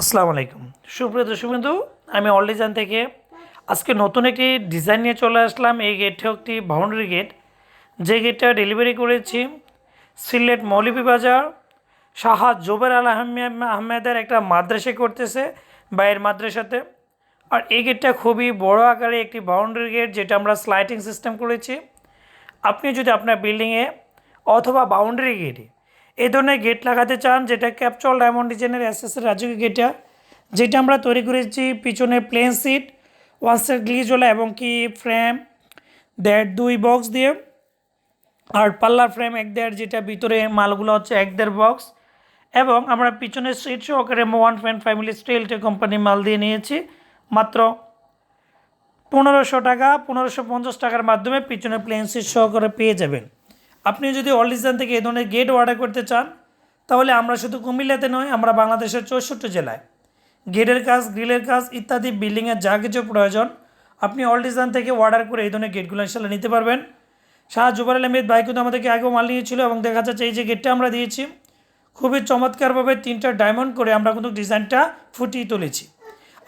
আসসালামু আলাইকুম। সুপ্রিয় দর্শকবন্ধু আমি অল থেকে। আজকে নতুন একটি ডিজাইন নিয়ে চলে আসলাম। এই গেটটা একটি বাউন্ডারি গেট। যে গেটটা ডেলিভারি করেছি সিলেট মৌলভীবাজার শাহ জোবের আল আহমেদ আহমেদের একটা মাদ্রাসা করতেছে বাইরের মাদ্রাসাতে। আর এই গেটটা খুবই বড় আকারে একটি বাউন্ডারি গেট, যেটা আমরা স্লাইডিং সিস্টেম করেছি। আপনি যদি আপনার বিল্ডিংয়ে অথবা বাউন্ডারি গেটে এই ধরনের গেট লাগাতে চান, যেটা ক্যাপচল ডায়মন্ড ডিজাইনের এসএসের রাজকীয় গেটটা যেটা আমরা তৈরি করেছি পিছনে প্লেন সিট ওয়ান সাইড গ্লিজওয়ালা এবং কি ফ্রেম দেড় দুই বক্স দিয়ে, আর পাল্লার ফ্রেম এক দেড়, যেটা ভিতরে মালগুলো হচ্ছে এক দেড় বক্স এবং আমরা পিছনে সিট সহকারে ওয়ান পয়েন্ট ফ্যামিলি স্টিলটে কোম্পানির মাল দিয়ে নিয়েছি, মাত্র পনেরোশো টাকা, পনেরোশো পঞ্চাশ টাকার মাধ্যমে পিছনে প্লেন সিট সহকারে পেয়ে যাবেন। আপনি যদি অলিজান থেকে এই ধরনের গেট অর্ডার করতে চান, তাহলে আমরা শুধু কুমিল্লাতে নয়, আমরা বাংলাদেশের চৌষট্টি জেলায়। গেটের কাজ, গ্রিলের কাজ ইত্যাদি, বিল্ডিংয়ের যা কিছু প্রয়োজন, আপনি ডিজাইন থেকে অর্ডার করে এই ধরনের গেটগুলো ইনশাল্লাহ নিতে পারবেন। শাহ জুবার আহমেদ ভাই কিন্তু আমাদেরকে আগেও মাল নিয়েছিল এবং দেখা যাচ্ছে এই যে গেটটা আমরা দিয়েছি, খুবই চমৎকারভাবে তিনটা ডায়মন্ড করে আমরা কিন্তু ডিজাইনটা ফুটিয়ে তুলেছি।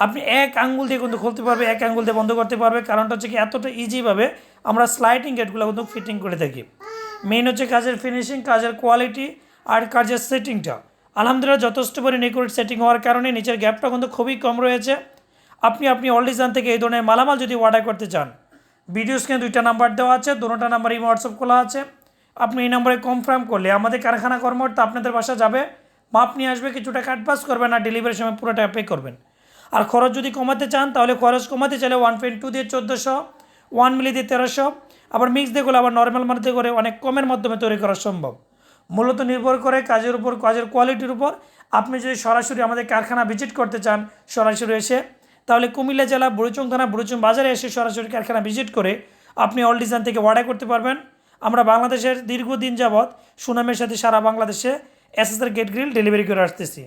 আপনি এক আঙ্গুল দিয়ে কিন্তু খুলতে পারবে, এক আঙ্গুল দিয়ে বন্ধ করতে পারবে, কারণটা হচ্ছে কি এতটা ইজিভাবে আমরা স্লাইডিং গেটগুলো কিন্তু ফিটিং করে থাকি। মেইন হচ্ছে কাজের ফিনিশিং কাজের কোয়ালিটি আর কাজের সেটিংটা আলহামদুলিল্লাহ, যথেষ্ট পরিমাণে নিকুরেট সেটিং হওয়ার কারণে নিচের গ্যাপটা কিন্তু খুবই কম রয়েছে। আপনি আপনি অল ডিজাইন থেকে এই ধরনের মালামাল যদি অর্ডার করতে চান ভিডিও স্ক্রিনে দুইটা নাম্বার দেওয়া আছে দুটোটা নাম্বার এই হোয়াটসঅ্যাপ খোলা আছে। আপনি এই নম্বরে কনফার্ম করলে আমাদের কারখানা কর্মকর্তা আপনাদের বাসা যাবে, মাপ নিয়ে আসবে, কিছুটা অ্যাডভান্স করবেন আর ডেলিভারির সময় পুরোটা টাকা পে করবেন। আর খরচ যদি কমাতে চান, তাহলে খরচ কমাতে চাইলে ওয়ান পয়েন্ট টু দিয়ে চোদ্দোশো ওয়ান মিলি দিয়ে তেরোশো আবার মিক্স দিয়ে আবার নর্মাল মারতে করে অনেক কমের মাধ্যমে তৈরি করা সম্ভব। মূলত নির্ভর করে কাজের উপর, কাজের কোয়ালিটির উপর। আপনি যদি সরাসরি আমাদের কারখানা ভিজিট করতে চান, সরাসরি এসে, তাহলে কুমিল্লা জেলা বুড়িচং থানা বুড়িচং বাজারে এসে সরাসরি কারখানা ভিজিট করে আপনি অল ডিজাইন থেকে অর্ডার করতে পারবেন। আমরা বাংলাদেশের দীর্ঘদিন যাবৎ সুনামের সাথে সারা বাংলাদেশে এসএসআর গেট গ্রিল ডেলিভারি করে আসতেছি।